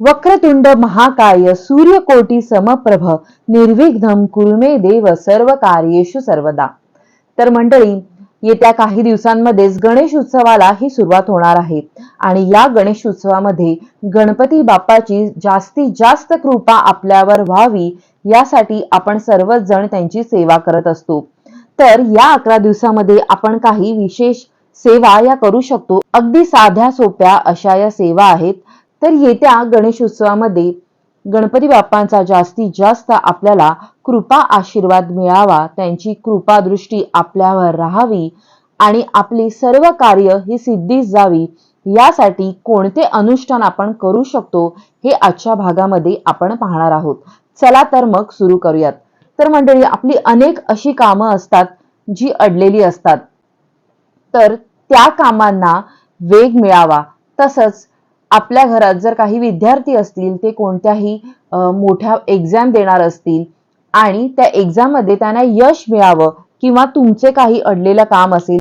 वक्रतुंड महाकाय सूर्यकोटी समप्रभ निर्विघ्नम कुर्मे देव सर्व कार्येषु सर्वदा. तर मंडळी येत्या काही दिवसांमध्येच गणेश उत्सवाला ही सुरुवात होणार आहे. आणि या गणेश उत्सवामध्ये गणपती बाप्पाची जास्तीत जास्त कृपा आपल्यावर व्हावी यासाठी आपण सर्वच जण त्यांची सेवा करत असतो. तर या अकरा दिवसामध्ये आपण काही विशेष सेवा या करू शकतो. अगदी साध्या सोप्या अशा या सेवा आहेत. तर येत्या गणेश उत्सवामध्ये गणपती बाप्पांचा जास्तीत जास्त आपल्याला कृपा आशीर्वाद मिळावा त्यांची कृपादृष्टी आपल्यावर राहावी आणि आपली सर्व कार्य ही सिद्धीस जावी यासाठी कोणते अनुष्ठान आपण करू शकतो हे आजच्या भागामध्ये आपण पाहणार आहोत. चला तर मग सुरू करूयात. तर मंडळी आपली अनेक अशी कामं असतात जी अडलेली असतात. तर त्या कामांना वेग मिळावा. तसंच आपल्या घरात जर काही विद्यार्थी असतील ते कोणत्याही मोठ्या एक्झाम देणार असतील आणि त्या एक्झाममध्ये त्यांना यश मिळावं किंवा तुमचे काही अडलेलं काम असेल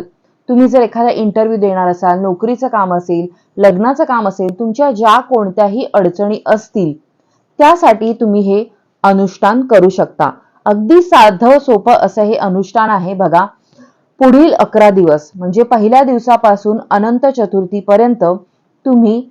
तुम्ही जर एखादा इंटरव्ह्यू देणार असाल नोकरीचं काम असेल लग्नाचं काम असेल तुमच्या ज्या कोणत्याही अडचणी असतील त्यासाठी तुम्ही हे अनुष्ठान करू शकता. अगदी साधं सोपं असं हे अनुष्ठान आहे बघा. पुढील अकरा दिवस म्हणजे पहिल्या दिवसापासून अनंत चतुर्थीपर्यंत तुम्ही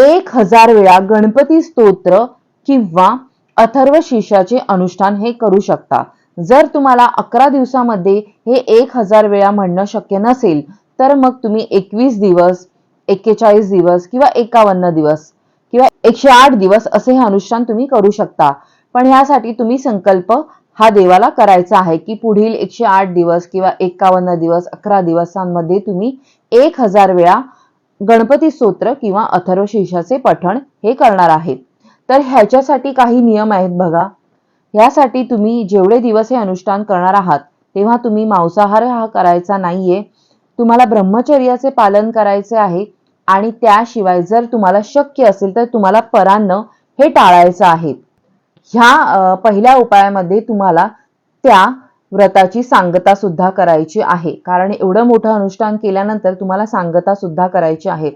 एक हजार वेळा गणपती स्तोत्र किंवा अथर्व शीर्षाचे अनुष्ठान हे करू शकता. जर तुम्हाला अकरा दिवसामध्ये हे एक हजार वेळा म्हणणं शक्य नसेल तर मग तुम्ही एकवीस दिवस एक्केचाळीस दिवस किंवा एकावन्न दिवस किंवा एकशे आठ दिवस असे हे अनुष्ठान तुम्ही करू शकता. पण यासाठी तुम्ही संकल्प हा देवाला करायचा आहे की पुढील एकशे आठ दिवस किंवा एकावन्न दिवस अकरा दिवसांमध्ये तुम्ही एक हजार वेळा गणपती स्तोत्र किंवा अथर्व शीर्षाचे पठण हे करणार आहेत. तर ह्याच्यासाठी काही नियम आहेत बघा. यासाठी तुम्ही जेवढे दिवस हे अनुष्ठान करणार आहात तेव्हा तुम्ही मांसाहार हा करायचा नाहीये. तुम्हाला ब्रह्मचर्याचे पालन करायचे आहे आणि त्याशिवाय जर तुम्हाला शक्य असेल तर तुम्हाला परान्न हे टाळायचं आहे. ह्या पहिल्या उपायामध्ये तुम्हाला त्या व्रताची सांगता सुद्धा करायची आहे. कारण एवढं मोठं अनुष्ठान केल्यानंतर तुम्हाला सांगता सुद्धा करायची आहे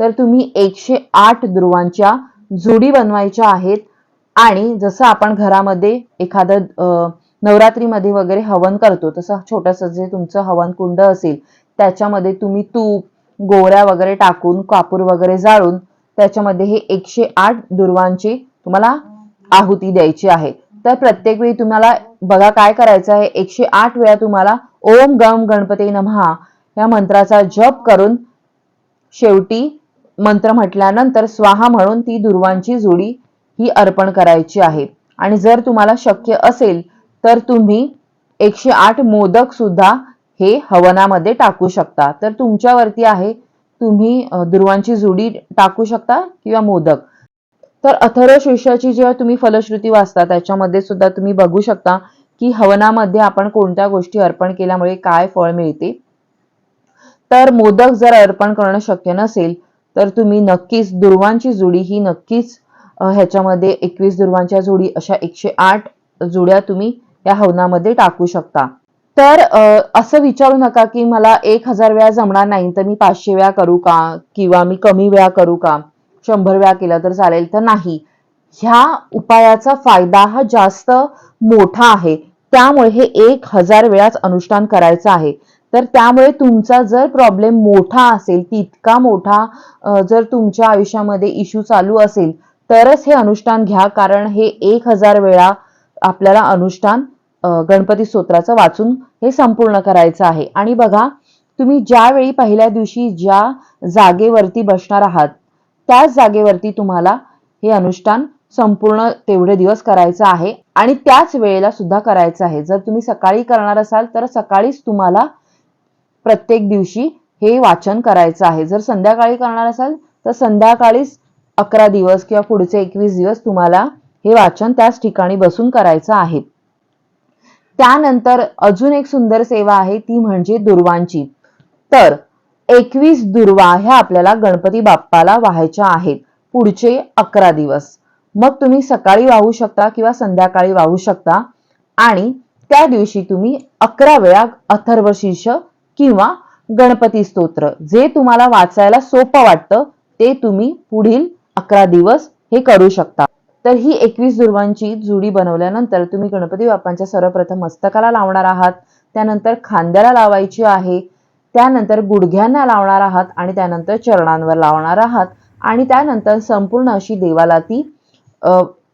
तर तुम्ही एकशे आठ ध्रुवांच्या जोडी बनवायच्या आहेत. आणि जसं आपण घरामध्ये एखादं नवरात्रीमध्ये वगैरे हवन करतो तसं छोटंसं जे तुमचं हवन कुंड असेल त्याच्यामध्ये तुम्ही तूप गोऱ्या वगैरे टाकून कापूर वगैरे जाळून त्याच्यामध्ये हे एकशे आठ दुर्वांची तुम्हाला आहुती द्यायची आहे. तर प्रत्येक वेळी तुम्हाला बघा काय करायचं आहे. एकशे आठ वेळा तुम्हाला ओम गम गणपती नमहा या मंत्राचा जप करून शेवटी मंत्र म्हटल्यानंतर स्वाहा म्हणून ती दुर्वांची जोडी ही अर्पण करायची आहे. आणि जर तुम्हाला शक्य असेल तर तुम्ही एकशे आठ मोदक सुद्धा हे हवनामध्ये टाकू शकता. तर तुमच्यावरती आहे तुम्ही दुर्वांची जोडी टाकू शकता किंवा मोदक. तर अथर्व शीर्षाची जेव्हा तुम्ही फलश्रुती वाचता त्याच्यामध्ये सुद्धा तुम्ही बघू शकता की हवनामध्ये आपण कोणत्या गोष्टी अर्पण केल्यामुळे काय फळ मिळते. तर मोदक जर अर्पण करणं शक्य नसेल तर तुम्ही नक्कीच दुर्वांची जुडी ही नक्कीच ह्याच्यामध्ये एकवीस दुर्वांच्या जोडी अशा एकशे आठ जुड्या तुम्ही या हवनामध्ये टाकू शकता. तर असं विचारू नका की मला एक हजार वेळा जमणार नाही तर मी पाचशे वेळा करू का? किंवा मी कमी वेळा करू का? शंभर वेळा केला तर चालेल तर नाही. ह्या उपायाचा फायदा हा जास्त मोठा आहे. त्यामुळे हे एक हजार वेळाच अनुष्ठान करायचं आहे. तर त्यामुळे तुमचा जर प्रॉब्लेम मोठा असेल तितका मोठा जर तुमच्या आयुष्यामध्ये इश्यू चालू असेल तरच हे अनुष्ठान घ्या. कारण हे एक हजार वेळा आपल्याला अनुष्ठान गणपती स्तोत्राचं वाचून हे संपूर्ण करायचं आहे. आणि बघा तुम्ही ज्यावेळी पहिल्या दिवशी ज्या जागेवरती बसणार आहात त्याच जागेवरती तुम्हाला हे अनुष्ठान संपूर्ण तेवढे दिवस करायचं आहे. आणि त्याच वेळेला सुद्धा करायचं आहे. जर तुम्ही सकाळी करणार असाल तर सकाळीच तुम्हाला प्रत्येक दिवशी हे वाचन करायचं आहे. जर संध्याकाळी करणार असाल तर संध्याकाळीच अकरा दिवस किंवा पुढचे एकवीस दिवस तुम्हाला हे वाचन त्याच ठिकाणी बसून करायचं आहे. त्यानंतर अजून एक सुंदर सेवा आहे ती म्हणजे दुर्वांची. तर एकवीस दुर्वा ह्या आपल्याला गणपती बाप्पाला वाहायच्या आहेत. पुढचे अकरा दिवस. मग तुम्ही सकाळी वाहू शकता किंवा संध्याकाळी वाहू शकता आणि त्या दिवशी तुम्ही अकरा वेळा अथर्व शीर्ष किंवा गणपती स्तोत्र जे तुम्हाला वाचायला सोपं वाटतं ते तुम्ही पुढील अकरा दिवस हे करू शकता. तर ही एकवीस दुर्वांची जुडी बनवल्यानंतर तुम्ही गणपती बाप्पांच्या सर्वप्रथम मस्तकाला लावणार आहात. त्यानंतर खांद्याला लावायची आहे. त्यानंतर गुडघ्यांना लावणार आहात आणि त्यानंतर चरणांवर लावणार आहात. आणि त्यानंतर संपूर्ण अशी देवाला ती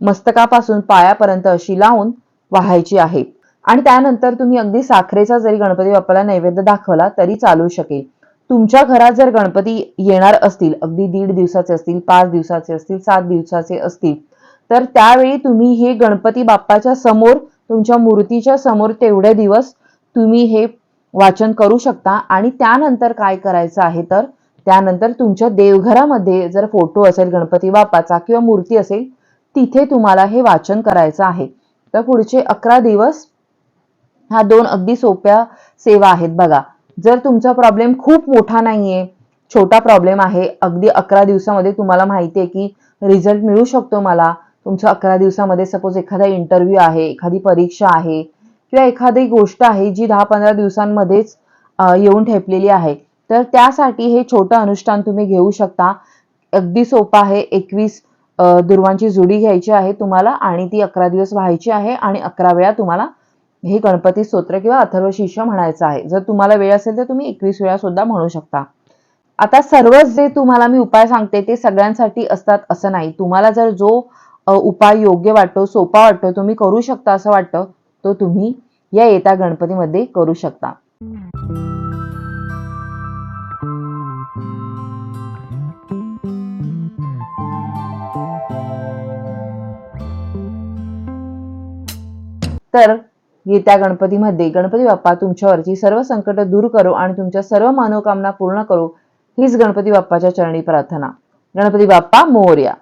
मस्तकापासून पायापर्यंत अशी लावून वाहायची आहे. आणि त्यानंतर तुम्ही अगदी साखरेचा जरी गणपती बाप्पाला नैवेद्य दाखवला तरी चालू शकेल. तुमच्या घरात जर गणपती येणार असतील अगदी दीड दिवसाचे असतील पाच दिवसाचे असतील सात दिवसाचे असतील तर त्यावेळी तुम्ही हे गणपती बाप्पाच्या समोर तुमच्या मूर्तीच्या समोर तेवढे दिवस तुम्ही हे वाचन करू शकता. आणि त्यानंतर काय करायचं आहे तर त्यानंतर तुमच्या देवघरामध्ये जर फोटो असेल गणपती बाप्पाचा किंवा मूर्ती असेल तिथे तुम्हाला हे वाचन करायचं आहे. तर पुढचे अकरा दिवस ह्या दोन अगदी सोप्या सेवा आहेत बघा. जर तुमचा प्रॉब्लेम खूप मोठा नाहीये छोटा प्रॉब्लेम आहे अगदी अकरा दिवसामध्ये तुम्हाला माहिती आहे की रिझल्ट मिळू शकतो मला. तुमचा अकरा दिवसामध्ये सपोज एखादा इंटरव्ह्यू आहे एखादी परीक्षा आहे किंवा एखादी गोष्ट आहे जी दहा पंधरा दिवसांमध्येच येऊन ठेपलेली आहे तर त्यासाठी हे छोटं अनुष्ठान तुम्ही घेऊ शकता. अगदी सोपं आहे. एकवीस दुर्वांची जुडी घ्यायची आहे तुम्हाला आणि ती अकरा दिवस व्हायची आहे आणि अकरा वेळा तुम्हाला हे गणपती स्तोत्र किंवा अथर्व शिष्य म्हणायचं आहे. जर तुम्हाला वेळ असेल तर तुम्ही एकवीस वेळा सुद्धा म्हणू शकता. आता सर्वच जे तुम्हाला मी उपाय सांगते ते सगळ्यांसाठी असतात असं नाही. तुम्हाला जर जो उपाय योग्य वाटतो सोपा वाटतो तुम्ही करू शकता असं वाटतं तो तुम्ही या येता गणपतीमध्ये करू शकता. तर येत्या गणपतीमध्ये गणपती बाप्पा तुमच्यावरची सर्व संकट दूर करो आणि तुमच्या सर्व मनोकामना पूर्ण करो. हीच गणपती बाप्पाच्या चरणी प्रार्थना. गणपती बाप्पा मोर्या.